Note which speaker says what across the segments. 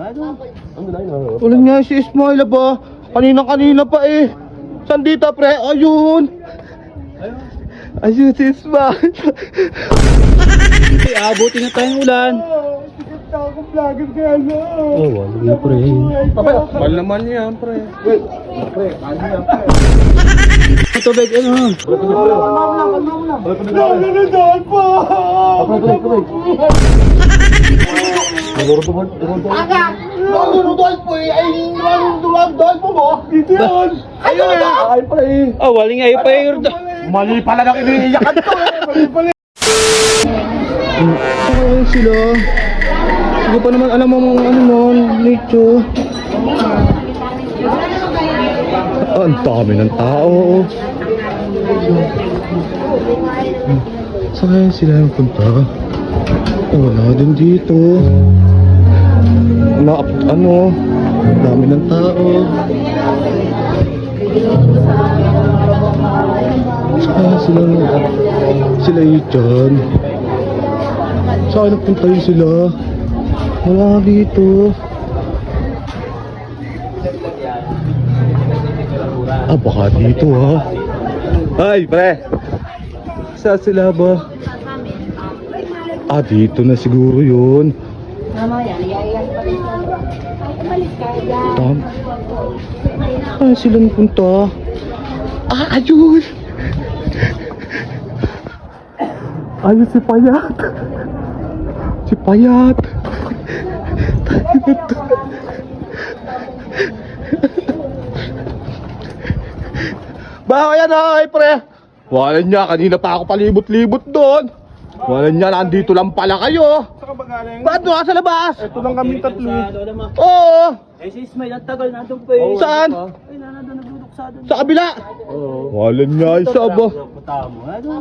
Speaker 1: Wala nga si Ismail ba? Kanina-kanina pa eh. Sandita pre, ayun. Ayun si Ismail.
Speaker 2: Abuti na tayong ulan.
Speaker 1: Oh, wala nga pre.
Speaker 3: Mahal naman yan, pre.
Speaker 2: Tubig, ano?
Speaker 1: Dito yun. Ayun na. Ay pre.
Speaker 2: Oh, wala nga yung payor do.
Speaker 1: Mali pala ng iniiyakan to eh. Mali pala. Ayun sila. Hindi pa naman alam ang ano nun. Ah, ang dami ng tao. Saan kaya sila yung punta? Oh, wala din dito. Na, ano, dami ng tao. Saan sila sila yun dyan? Saan nagpunta yun sila? Wala dito. Ah, baka dito ha. Ay, pre. Saan sila ba? Ah, dito na siguro yun.
Speaker 4: Mamaya, niyayas pa rin. Umalis ka dyan.
Speaker 1: Tam. Ah, sila napunta. Ah, ayun. Ayun si Payat. Si Payat. Tayo. Baka yan ay pre. Wala niya, kanina pa ako palibot-libot doon. Wala niya, nandito lang pala kayo.
Speaker 3: Saan ka ba galing?
Speaker 1: Ba't ka sa labas?
Speaker 3: Ito lang kami tatlo. eh.
Speaker 1: Oo.
Speaker 2: Eh, si Ismail, ang tagal na doon pa eh.
Speaker 1: Saan?
Speaker 2: Ay, nanado nagduduksa doon.
Speaker 1: Sa kabila. Wala niya, isa ba?
Speaker 2: Punta mo, ano?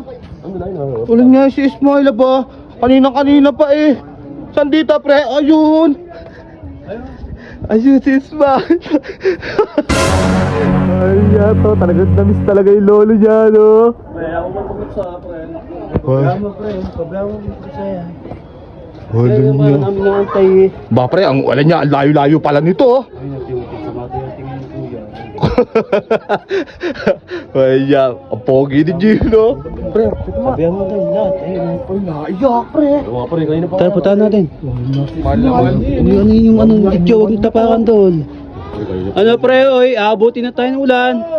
Speaker 1: Wala nga si Ismail ba? Kanina-kanina pa eh. Sandita pre, ayun. Ayun si Ismail. Ay, yato. Talagang namiss talaga yung lolo niya, no?
Speaker 2: Pre, ako magpapagsa, pre.
Speaker 1: Ay,
Speaker 2: Problema, pre. Problema mo pre sa'yo.
Speaker 1: wala
Speaker 2: Kaya ba namin eh.
Speaker 1: Pre, ang wala niya, ang layo-layo pala nito. oh.
Speaker 2: Ay, natiwagin sa yung tingin ni Kuya.
Speaker 1: Ay, ya. Ang pogi ni Gino. Pre,
Speaker 2: Sabihan mo tayo lahat. Eh,
Speaker 1: ay, naiyak pre.
Speaker 3: Mga pre, kanina pa.
Speaker 2: Tara, puntahan natin.
Speaker 3: Mahal naman.
Speaker 2: Ano ano yung ano, yung tapakan doon. Ano pre, oy, abuti na tayo ng ulan.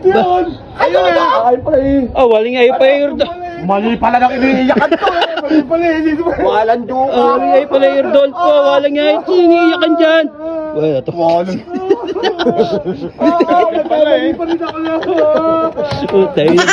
Speaker 1: Dito yun. Ayun na. Ay, pre.
Speaker 2: Oh, wala nga yung payor do.
Speaker 1: Mali pala ng iniiyakan to eh. Mali pala eh. Pa. Walang joke.
Speaker 2: Oh, wala nga yung payor doon po. Wala nga yung tiniyakan dyan. Wala to.
Speaker 1: Walang.
Speaker 3: Pala eh.
Speaker 1: Pa rin ako.
Speaker 2: Oh, tayo na.